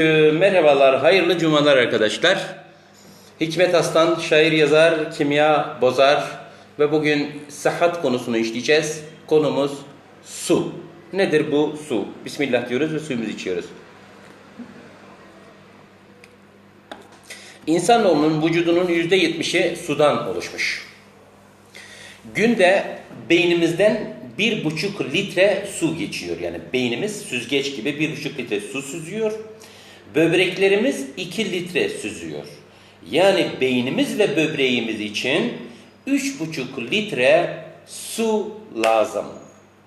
Ee, Merhabalar, hayırlı cumalar arkadaşlar. Hikmet Aslan, şair yazar, kimya bozar ve bugün sıhhat konusunu işleyeceğiz. Konumuz su. Nedir bu su? Bismillah diyoruz ve suyumuzu içiyoruz. İnsanoğlunun vücudunun yüzde yetmişi sudan oluşmuş. Günde beynimizden bir buçuk litre su geçiyor. Yani beynimiz süzgeç gibi bir buçuk litre su süzüyor. Böbreklerimiz iki litre süzüyor. Yani beynimiz ve böbreğimiz için üç buçuk litre su lazım.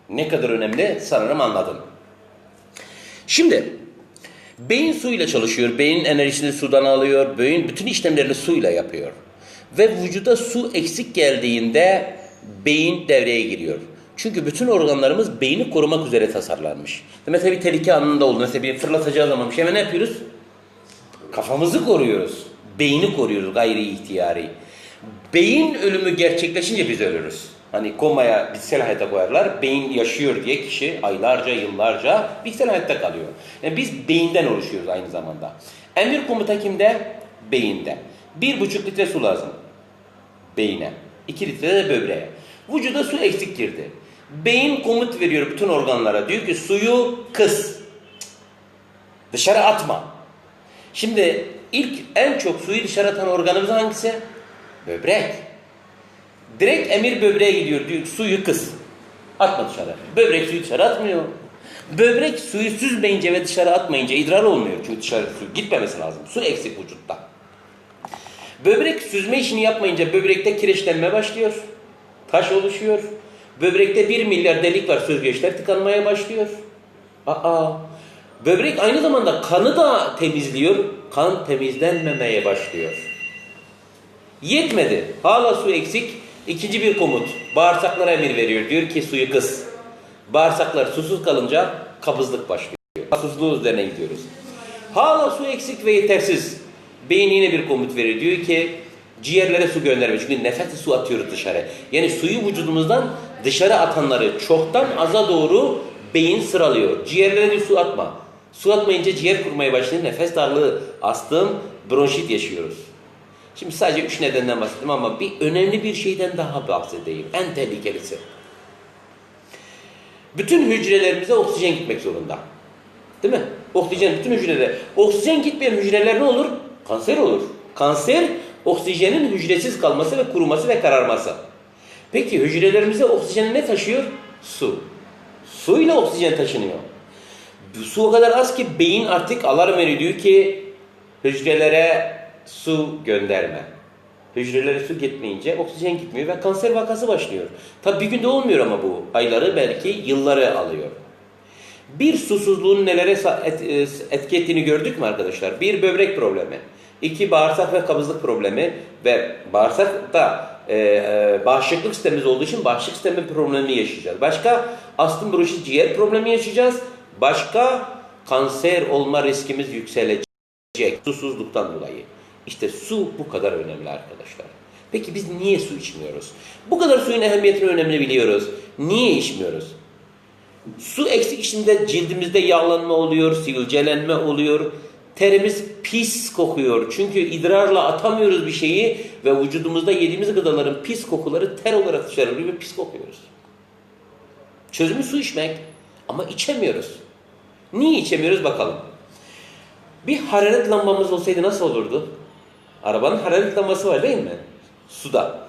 Ne kadar önemli sanırım anladın. Şimdi beyin suyla çalışıyor. Beyin enerjisini sudan alıyor. Beyin bütün işlemlerini suyla yapıyor. Ve vücuda su eksik geldiğinde beyin devreye giriyor. Çünkü bütün organlarımız beyni korumak üzere tasarlanmış. Mesela bir tehlike anında oldu. Mesela bir fırlatacağı zaman bir şey hemen ne yapıyoruz? Kafamızı koruyoruz. Beyni koruyoruz gayri ihtiyari. Beyin ölümü gerçekleşince biz ölürüz. Hani komaya bitkisel hayata koyarlar. Beyin yaşıyor diye kişi aylarca, yıllarca bitkisel hayatta kalıyor. Yani biz beyinden oluşuyoruz aynı zamanda. Emir komuta kimde? Beyinde. Bir buçuk litre su lazım. Beyine. İki litre de böbreğe. Vücuda su eksik girdi. Beyin komut veriyor bütün organlara. Diyor ki suyu kıs. Dışarı atma. Şimdi ilk en çok suyu dışarı atan organımız hangisi? Böbrek. Direkt emir böbreğe gidiyor. Diyor suyu kıs. Atma dışarı. Böbrek suyu dışarı atmıyor. Böbrek suyu süzmeyince ve dışarı atmayınca idrar olmuyor. Çünkü dışarı su gitmemesi lazım. Su eksik vücutta. Böbrek süzme işini yapmayınca böbrekte kireçlenme başlıyor. Taş oluşuyor. Böbrekte bir milyar delik var süzgeçler tıkanmaya başlıyor. Aa, böbrek aynı zamanda kanı da temizliyor. Kan temizlenmemeye başlıyor. Yetmedi. Hala su eksik. İkinci bir komut. Bağırsaklara emir veriyor. Diyor ki suyu kıs. Bağırsaklar susuz kalınca kabızlık başlıyor. Susuzluğu üzerine gidiyoruz. Hala su eksik ve yetersiz. Beyin yine bir komut veriyor. Diyor ki ciğerlere su gönderme. Çünkü nefesle su atıyoruz dışarı. Yani suyu vücudumuzdan dışarı atanları çoktan aza doğru beyin sıralıyor. Ciğerlere diyor su atma. Su atmayınca ciğer kurmaya başlıyor. Nefes darlığı, astım, bronşit yaşıyoruz. Şimdi sadece üç nedenden bahsettim ama bir önemli bir şeyden daha bahsedeyim. En tehlikelisi. Bütün hücrelerimize oksijen gitmek zorunda. Değil mi? Oksijen bütün hücrelere. Oksijen gitmeyen hücreler ne olur? Kanser olur. Kanser oksijenin hücresiz kalması ve kuruması ve kararması. Peki hücrelerimize oksijeni ne taşıyor? Su. Su ile oksijen taşınıyor. Su o kadar az ki beyin artık alarm veriyor ki hücrelere su gönderme. Hücrelere su gitmeyince oksijen gitmiyor ve kanser vakası başlıyor. Tabi bir günde olmuyor ama bu. Ayları belki yılları alıyor. Bir susuzluğun nelere e, etki ettiğini gördük mü arkadaşlar? Bir böbrek problemi. İki bağırsak ve kabızlık problemi ve bağırsakta e, e, bağışıklık sistemimiz olduğu için bağışıklık sistemi problemi yaşayacağız. Başka astım bronşit ciğer problemi yaşayacağız. Başka kanser olma riskimiz yükselecek susuzluktan dolayı. İşte su bu kadar önemli arkadaşlar. Peki biz niye su içmiyoruz? Bu kadar suyun ehemmiyetini önemli biliyoruz. Niye içmiyoruz? Su eksik içinde cildimizde yağlanma oluyor, sivilcelenme oluyor. Terimiz pis kokuyor. Çünkü idrarla atamıyoruz bir şeyi ve vücudumuzda yediğimiz gıdaların pis kokuları ter olarak dışarı ve pis kokuyoruz. Çözümü su içmek ama içemiyoruz. Niye içemiyoruz bakalım. Bir hararet lambamız olsaydı nasıl olurdu? Arabanın hararet lambası var değil mi? Suda.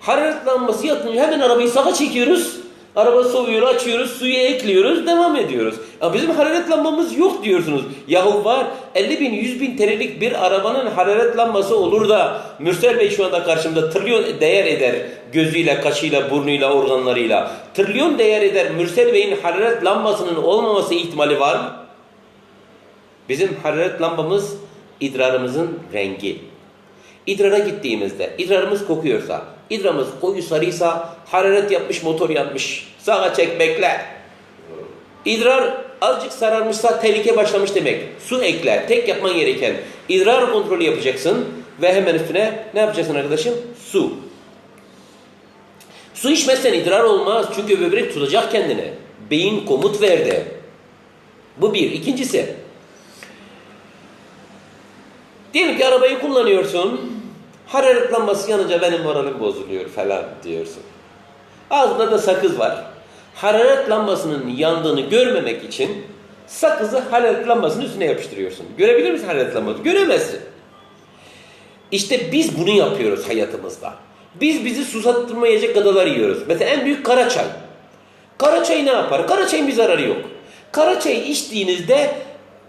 Hararet lambası yatınca hemen arabayı sağa çekiyoruz. Araba soğuyor, açıyoruz, suyu ekliyoruz, devam ediyoruz. Ama bizim hararet lambamız yok diyorsunuz. Yahu var 50 bin, 100 bin TL'lik bir arabanın hararet lambası olur da Mürsel Bey şu anda karşımda trilyon değer eder gözüyle, kaşıyla, burnuyla, organlarıyla. Trilyon değer eder Mürsel Bey'in hararet lambasının olmaması ihtimali var mı? Bizim hararet idrarımızın rengi. İdrara gittiğimizde idrarımız kokuyorsa, idrarımız koyu sarıysa hararet yapmış motor yapmış. Sağa çek bekle. İdrar azıcık sararmışsa tehlike başlamış demek. Su ekle. Tek yapman gereken idrar kontrolü yapacaksın ve hemen üstüne ne yapacaksın arkadaşım? Su. Su içmezsen idrar olmaz. Çünkü böbrek tutacak kendini. Beyin komut verdi. Bu bir. İkincisi Diyelim ki arabayı kullanıyorsun. Hararet lambası yanınca benim moralim bozuluyor falan diyorsun. Ağzında da sakız var. Hararet lambasının yandığını görmemek için sakızı hararet lambasının üstüne yapıştırıyorsun. Görebilir misin hararet lambası? Göremezsin. İşte biz bunu yapıyoruz hayatımızda. Biz bizi susattırmayacak gıdalar yiyoruz. Mesela en büyük kara çay. Kara çay ne yapar? Kara çayın bir zararı yok. Kara çay içtiğinizde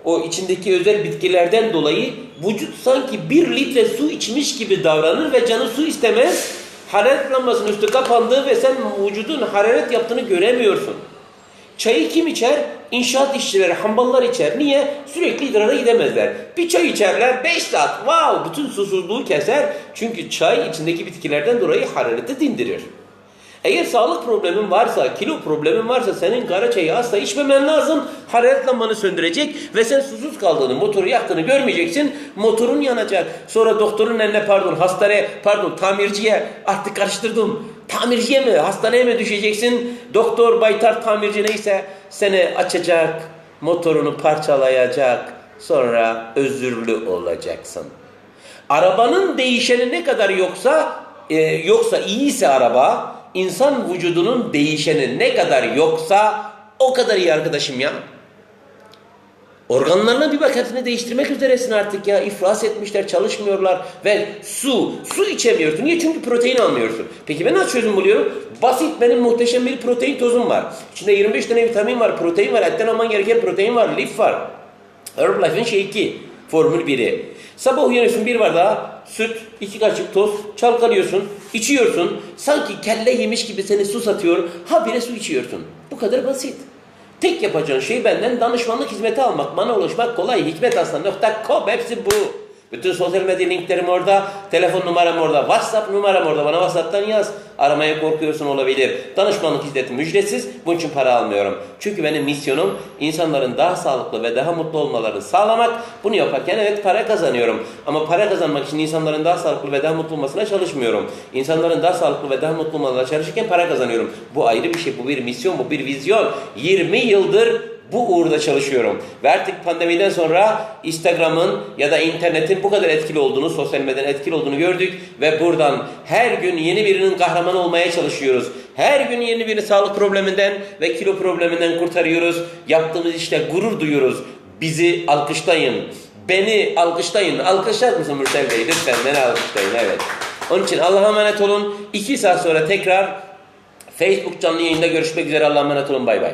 o içindeki özel bitkilerden dolayı vücut sanki bir litre su içmiş gibi davranır ve canı su istemez. Hararet lambasının üstü kapandı ve sen vücudun hararet yaptığını göremiyorsun. Çayı kim içer? İnşaat işçileri, hamballar içer. Niye? Sürekli idrara gidemezler. Bir çay içerler 5 saat. Wow! Bütün susuzluğu keser. Çünkü çay içindeki bitkilerden dolayı harareti dindirir. Eğer sağlık problemin varsa, kilo problemin varsa senin kara çayı asla içmemen lazım. Hararet lambanı söndürecek ve sen susuz kaldığını, motoru yaktığını görmeyeceksin. Motorun yanacak. Sonra doktorun eline pardon, hastaneye, pardon tamirciye artık karıştırdım. Tamirciye mi, hastaneye mi düşeceksin? Doktor, baytar, tamirci neyse seni açacak, motorunu parçalayacak. Sonra özürlü olacaksın. Arabanın değişeni ne kadar yoksa e, yoksa iyiyse araba, insan vücudunun değişeni ne kadar yoksa o kadar iyi arkadaşım ya. Organlarına bir bak değiştirmek üzeresin artık ya. İflas etmişler, çalışmıyorlar ve su, su içemiyorsun. Niye? Çünkü protein almıyorsun. Peki ben nasıl çözüm buluyorum? Basit benim muhteşem bir protein tozum var. İçinde 25 tane vitamin var, protein var, etten alman gereken protein var, lif var. Herbalife'in shake'i, formül 1'i. Sabah uyanıyorsun bir bardağı süt, iki kaşık toz, çalkalıyorsun, içiyorsun. Sanki kelle yemiş gibi seni su satıyor, habire su içiyorsun. Bu kadar basit. Tek yapacağın şey benden danışmanlık hizmeti almak. Bana ulaşmak kolay. Hikmetaslan.com hepsi bu. Bütün sosyal medya linklerim orada. Telefon numaram orada. WhatsApp numaram orada. Bana WhatsApp'tan yaz. Aramaya korkuyorsun olabilir. Danışmanlık hizmetim ücretsiz. Bunun için para almıyorum. Çünkü benim misyonum insanların daha sağlıklı ve daha mutlu olmalarını sağlamak. Bunu yaparken evet para kazanıyorum. Ama para kazanmak için insanların daha sağlıklı ve daha mutlu olmasına çalışmıyorum. İnsanların daha sağlıklı ve daha mutlu olmalarına çalışırken para kazanıyorum. Bu ayrı bir şey. Bu bir misyon. Bu bir vizyon. 20 yıldır bu uğurda çalışıyorum. Ve artık pandemiden sonra Instagram'ın ya da internetin bu kadar etkili olduğunu, sosyal medyanın etkili olduğunu gördük. Ve buradan her gün yeni birinin kahramanı olmaya çalışıyoruz. Her gün yeni birini sağlık probleminden ve kilo probleminden kurtarıyoruz. Yaptığımız işte gurur duyuyoruz. Bizi alkışlayın. Beni alkışlayın. Alkışlar mısın Mürsel Bey? Lütfen beni alkışlayın. Evet. Onun için Allah'a emanet olun. İki saat sonra tekrar Facebook canlı yayında görüşmek üzere. Allah'a emanet olun. Bay bay.